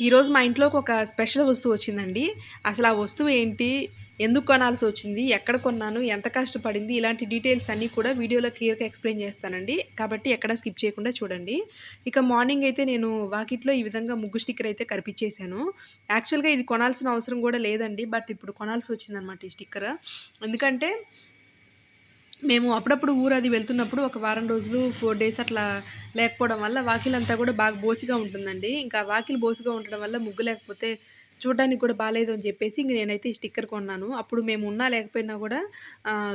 ఈరోజు మా ఇంట్లోకి ఒక స్పెషల్ వస్తువు వచ్చిందండి. అసలు ఆ వస్తువు ఏంటి? ఎందుకు కొనాల్సి వచ్చింది? ఎక్కడ కొన్నాను? ఎంత కష్టపడింది? ఇలాంటి డీటెయిల్స్ అన్నీ కూడా వీడియోలో క్లియర్గా ఎక్స్ప్లెయిన్ చేస్తానండి. కాబట్టి ఎక్కడ స్కిప్ చేయకుండా చూడండి. ఇక మార్నింగ్ అయితే నేను వాకిట్లో ఈ విధంగా ముగ్గు స్టిక్కర్ అయితే కనిపించేశాను యాక్చువల్గా ఇది కొనాల్సిన అవసరం కూడా లేదండి. బట్ ఇప్పుడు కొనాల్సి వచ్చిందనమాట ఈ స్టిక్కర్. ఎందుకంటే మేము అప్పుడప్పుడు ఊరు అది వెళ్తున్నప్పుడు ఒక వారం రోజులు ఫోర్ డేస్ అట్లా లేకపోవడం వల్ల వాకిలంతా కూడా బాగా బోసిగా ఉంటుందండి. ఇంకా వాకిలి బోసిగా ఉండడం వల్ల ముగ్గు లేకపోతే చూడడానికి కూడా బాగాలేదు అని చెప్పేసి ఇంక నేనైతే ఈ స్టిక్కర్ కొన్నాను. అప్పుడు మేము ఉన్నా లేకపోయినా కూడా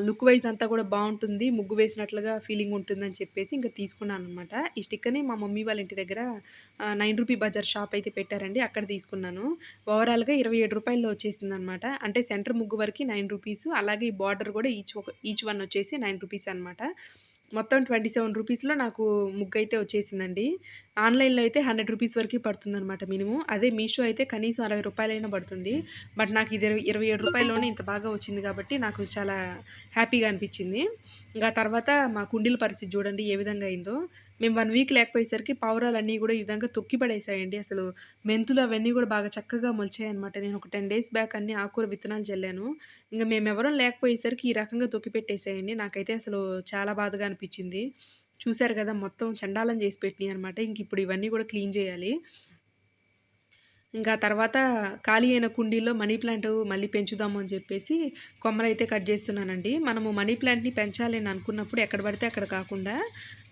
లుక్ వైజ్ అంతా కూడా బాగుంటుంది ముగ్గు వేసినట్లుగా ఫీలింగ్ ఉంటుందని చెప్పేసి ఇంకా తీసుకున్నాను అనమాట ఈ స్టిక్కర్ని మా మమ్మీ వాళ్ళ ఇంటి దగ్గర నైన్ రూపీ బజార్ షాప్ అయితే పెట్టారండి అక్కడ తీసుకున్నాను. ఓవరాల్గా ఇరవై ఏడు రూపాయల్లో వచ్చేసింది అనమాట అంటే సెంటర్ ముగ్గు వరకు నైన్ రూపీస్ అలాగే ఈ బార్డర్ కూడా ఈచ్ ఒక ఈచ్ వన్ వచ్చేసి నైన్ రూపీస్ అనమాట మొత్తం ట్వంటీ సెవెన్ రూపీస్లో నాకు ముగ్గు అయితే వచ్చేసిందండి. ఆన్లైన్లో అయితే హండ్రెడ్ రూపీస్ వరకు పడుతుంది అనమాట మినిమం. అదే మీషో అయితే కనీసం అరవై రూపాయలైనా పడుతుంది. బట్ నాకు ఇది ఇరవై ఇరవై ఏడు రూపాయల్లోనే ఇంత బాగా వచ్చింది కాబట్టి నాకు చాలా హ్యాపీగా అనిపించింది. ఇంకా తర్వాత మా కుండీల పరిస్థితి చూడండి ఏ విధంగా అయిందో. మేము వన్ వీక్ లేకపోయేసరికి పావురాలన్నీ కూడా ఈ విధంగా తొక్కి పడేసాయండి. అసలు మెంతులు అవన్నీ కూడా బాగా చక్కగా మొలిచాయి అనమాట నేను ఒక టెన్ డేస్ బ్యాక్ అన్ని ఆకుకూర విత్తనాలు చల్లాను ఇంకా మేము ఎవరం లేకపోయేసరికి ఈ రకంగా తొక్కి పెట్టేసాయండి. నాకైతే అసలు చాలా బాధగా అనిపించింది. చూశారు కదా మొత్తం చండాలం చేసి పెట్టినాయి అనమాట ఇంక ఇప్పుడు ఇవన్నీ కూడా క్లీన్ చేయాలి. ఇంకా తర్వాత ఖాళీ అయిన కుండీల్లో మనీ ప్లాంట్ మళ్ళీ పెంచుదాము అని చెప్పేసి కొమ్మలు అయితే కట్ చేస్తున్నానండి. మనము మనీ ప్లాంట్ని పెంచాలి అని అనుకున్నప్పుడు ఎక్కడ పడితే అక్కడ కాకుండా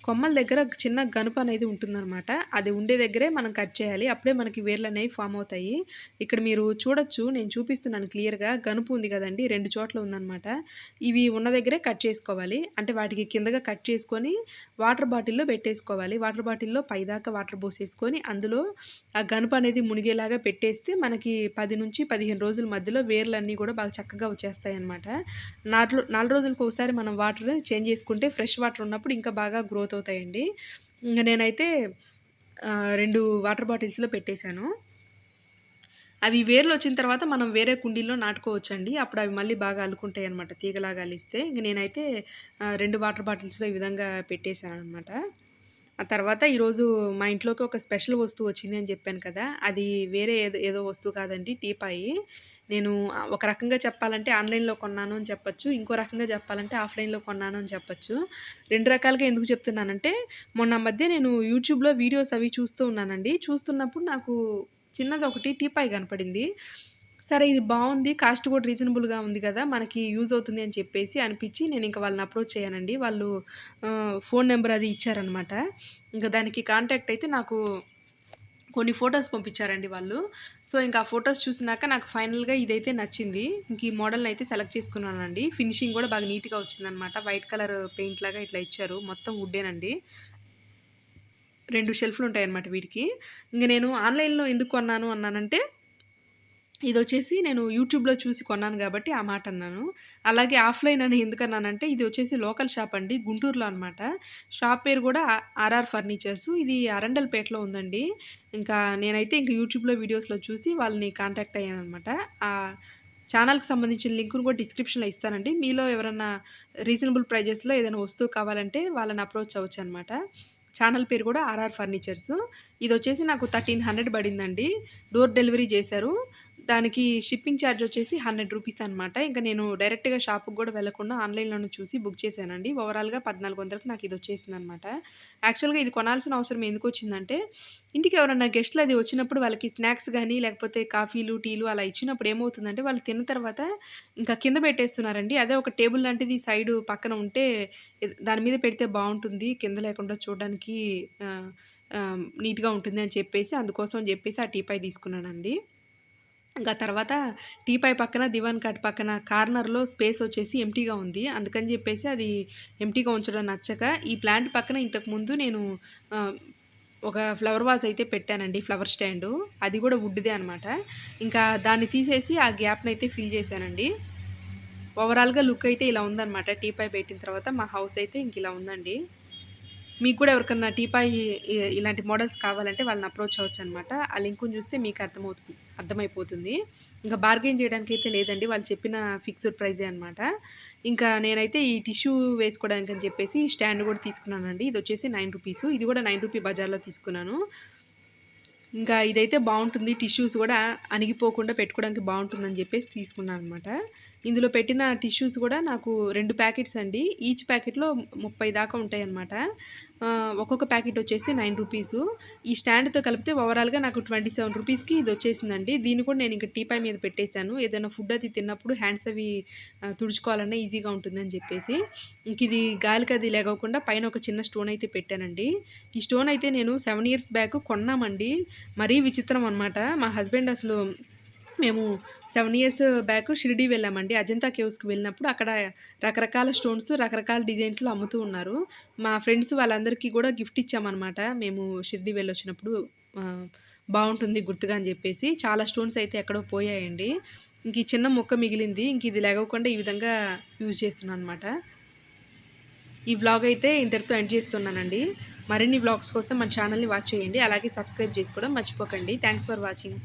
కొమ్మల దగ్గర చిన్న గనుపు అనేది ఉంటుందన్నమాట. అది ఉండే దగ్గరే మనం కట్ చేయాలి. అప్పుడే మనకి వేర్లు అనేవి ఫామ్ అవుతాయి. ఇక్కడ మీరు చూడొచ్చు. నేను చూపిస్తున్నాను క్లియర్గా గనుపు ఉంది కదండి. రెండు చోట్ల ఉందన్నమాట. ఇవి ఉన్న దగ్గరే కట్ చేసుకోవాలి. అంటే వాటికి కిందగా కట్ చేసుకొని వాటర్ బాటిల్లో పెట్టేసుకోవాలి. వాటర్ బాటిల్లో పైదాకా వాటర్ పోసేసుకొని అందులో ఆ గనుపు అనేది మునిగేలాగా పెట్టేస్తే మనకి పది నుంచి పదిహేను రోజుల మధ్యలో వేర్లన్నీ కూడా బాగా చక్కగా వచ్చేస్తాయి అనమాట నాలుగు నాలుగు రోజులకు ఒకసారి మనం వాటర్ చేంజ్ చేసుకుంటే ఫ్రెష్ వాటర్ ఉన్నప్పుడు ఇంకా బాగా గ్రోత్ అవుతాయండి ఇంకా నేనైతే రెండు వాటర్ బాటిల్స్లో పెట్టేశాను. అవి వేర్లు వచ్చిన తర్వాత మనం వేరే కుండీల్లో నాటుకోవచ్చండి. అప్పుడు అవి మళ్ళీ బాగా అల్లుకుంటాయి అనమాట తీగలాగా అలిస్తే. ఇంక నేనైతే రెండు వాటర్ బాటిల్స్లో ఈ విధంగా పెట్టేశాను అనమాట ఆ తర్వాత ఈరోజు మా ఇంట్లోకి ఒక స్పెషల్ వస్తువు వచ్చింది అని చెప్పాను కదా అది వేరే ఏదో ఏదో వస్తువు కాదండి టీపాయి నేను ఒక రకంగా చెప్పాలంటే ఆన్లైన్లో కొన్నాను అని చెప్పొచ్చు ఇంకో రకంగా చెప్పాలంటే ఆఫ్లైన్లో కొన్నాను అని చెప్పొచ్చు. రెండు రకాలుగా ఎందుకు చెప్తున్నానంటే మొన్న మధ్య నేను యూట్యూబ్లో వీడియోస్ అవి చూస్తూ ఉన్నానండి. చూస్తున్నప్పుడు నాకు చిన్నది ఒకటి టీపాయ్ కనపడింది. సరే ఇది బాగుంది కాస్ట్ కూడా రీజనబుల్గా ఉంది కదా మనకి యూజ్ అవుతుంది అని చెప్పేసి అనిపించి నేను ఇంకా వాళ్ళని అప్రోచ్ చేయనండి వాళ్ళు ఫోన్ నెంబర్ అది ఇచ్చారనమాట. ఇంకా దానికి కాంటాక్ట్ అయితే నాకు కొన్ని ఫొటోస్ పంపించారండి వాళ్ళు. సో ఇంకా ఆ ఫొటోస్ చూసినాక నాకు ఫైనల్గా ఇదైతే నచ్చింది. ఇంక ఈ మోడల్ని అయితే సెలెక్ట్ చేసుకున్నానండి. ఫినిషింగ్ కూడా బాగా నీట్గా వచ్చిందనమాట. వైట్ కలర్ పెయింట్ లాగా ఇట్లా ఇచ్చారు. మొత్తం వుడ్డేనండి. రెండు షెల్ఫ్లు ఉంటాయన్నమాట వీటికి. ఇంకా నేను ఆన్లైన్లో ఎందుకు కొన్నాను అన్నానంటే ఇది వచ్చేసి నేను యూట్యూబ్లో చూసి కొన్నాను కాబట్టి ఆ మాట అన్నాను. అలాగే ఆఫ్లైన్ అని ఎందుకన్నానంటే ఇది వచ్చేసి లోకల్ షాప్ అండి. గుంటూరులో అనమాట షాప్ పేరు కూడా ఆర్ఆర్ ఫర్నిచర్స్. ఇది అరండల్పేటలో ఉందండి. ఇంకా నేనైతే ఇంకా యూట్యూబ్లో వీడియోస్లో చూసి వాళ్ళని కాంటాక్ట్ అయ్యాను అనమాట ఆ ఛానల్కి సంబంధించిన లింకును కూడా డిస్క్రిప్షన్లో ఇస్తానండి. మీలో ఎవరన్నా రీజనబుల్ ప్రైజెస్లో ఏదైనా వస్తువు కావాలంటే వాళ్ళని అప్రోచ్ అవ్వచ్చు అనమాట ఛానల్ పేరు కూడా ఆర్ఆర్ ఫర్నిచర్స్. ఇది వచ్చేసి నాకు థర్టీన్ హండ్రెడ్ పడిందండి. డోర్ డెలివరీ చేశారు. దానికి షిప్పింగ్ ఛార్జ్ వచ్చేసి హండ్రెడ్ రూపీస్ అనమాట ఇంకా నేను డైరెక్ట్గా షాప్కి కూడా వెళ్ళకుండా ఆన్లైన్లోనే చూసి బుక్ చేశానండి. ఓవరాల్గా పద్నాలుగు వందలకు నాకు ఇది వచ్చేసింది అనమాట యాక్చువల్గా ఇది కొనాల్సిన అవసరం ఎందుకు వచ్చిందంటే ఇంటికి ఎవరన్నా గెస్ట్లు అది వచ్చినప్పుడు వాళ్ళకి స్నాక్స్ కానీ లేకపోతే కాఫీలు టీలు అలా ఇచ్చినప్పుడు ఏమవుతుందంటే వాళ్ళు తిన్న తర్వాత ఇంకా కింద పెట్టేస్తున్నారండి. అదే ఒక టేబుల్ లాంటిది సైడ్ పక్కన ఉంటే దాని మీద పెడితే బాగుంటుంది. కింద లేకుండా చూడడానికి నీట్గా ఉంటుంది అని చెప్పేసి అందుకోసం చెప్పేసి ఆ టీపాయ్ తీసుకున్నానండి. ఇంకా తర్వాత టీపై పక్కన దివాన్ కాట్ పక్కన కార్నర్లో స్పేస్ వచ్చేసి ఎంటీగా ఉంది. అందుకని చెప్పేసి అది ఎంటీగా ఉంచడం నచ్చక ఈ ప్లాంట్ పక్కన ఇంతకుముందు నేను ఒక ఫ్లవర్ వాజ్ అయితే పెట్టానండి ఫ్లవర్ స్టాండు. అది కూడా వుడ్దే అనమాట ఇంకా దాన్ని తీసేసి ఆ గ్యాప్ని అయితే ఫిల్ చేశానండి. ఓవరాల్గా లుక్ అయితే ఇలా ఉందన్నమాట. టీపై పెట్టిన తర్వాత మా హౌస్ అయితే ఇంక ఇలా ఉందండి. మీకు కూడా ఎవరికన్నా టీపాయ్ ఇలాంటి మోడల్స్ కావాలంటే వాళ్ళని అప్రోచ్ అవ్వచ్చు అనమాట ఆ లింకుని చూస్తే మీకు అర్థమవుతుంది అర్థమైపోతుంది. ఇంకా బార్గెన్ చేయడానికి అయితే లేదండి. వాళ్ళు చెప్పిన ఫిక్స్డ్ ప్రైజే అనమాట ఇంకా నేనైతే ఈ టిష్యూ వేసుకోవడానికి అని చెప్పేసి స్టాండ్ కూడా తీసుకున్నానండి. ఇది వచ్చేసి నైన్ రూపీస్. ఇది కూడా నైన్ రూపీ బజార్లో తీసుకున్నాను. ఇంకా ఇదైతే బాగుంటుంది. టిష్యూస్ కూడా అణిగిపోకుండా పెట్టుకోవడానికి బాగుంటుందని చెప్పేసి తీసుకున్నాను అనమాట ఇందులో పెట్టిన టిష్యూస్ కూడా నాకు రెండు ప్యాకెట్స్ అండి. ఈచ్ ప్యాకెట్లో ముప్పై దాకా ఉంటాయి అన్నమాట ఒక్కొక్క ప్యాకెట్ వచ్చేసి నైన్ రూపీస్. ఈ స్టాండ్తో కలిపితే ఓవరాల్గా నాకు ట్వంటీ సెవెన్ రూపీస్కి ఇది వచ్చేసిందండి. దీన్ని కూడా నేను ఇంకా టీపాయ్ మీద పెట్టేశాను. ఏదైనా ఫుడ్ అది తిన్నప్పుడు హ్యాండ్స్ అవి తుడుచుకోవాలన్నా ఈజీగా ఉంటుందని చెప్పేసి. ఇంక ఇది గాలికి అది లేకోకుండా పైన ఒక చిన్న స్టోన్ అయితే పెట్టానండి. ఈ స్టోన్ అయితే నేను సెవెన్ ఇయర్స్ బ్యాక్ కొన్నామండి. మరీ విచిత్రం అనమాట మా హస్బెండ్ అసలు మేము సెవెన్ ఇయర్స్ బ్యాక్ షిరిడి వెళ్ళామండి. అజంతా కేవ్స్కి వెళ్ళినప్పుడు అక్కడ రకరకాల స్టోన్స్ రకరకాల డిజైన్స్లో అమ్ముతూ ఉన్నారు. మా ఫ్రెండ్స్ వాళ్ళందరికీ కూడా గిఫ్ట్ ఇచ్చామన్నమాట. మేము షిరిడి వెళ్ళొచ్చినప్పుడు బాగుంటుంది గుర్తుగా అని చెప్పేసి. చాలా స్టోన్స్ అయితే ఎక్కడో పోయాయండి. ఇంక ఈ చిన్న మొక్క మిగిలింది. ఇంక ఇది లేకోకుండా ఈ విధంగా యూజ్ చేస్తున్నాను అనమాట ఈ వ్లాగ్ అయితే ఇంతటితో ఎండ్ చేస్తున్నానండి. మరిన్ని వ్లాగ్స్ కోసం మన ఛానల్ని వాచ్ చేయండి. అలాగే సబ్స్క్రైబ్ చేసుకోవడం మర్చిపోకండి. Thanks for watching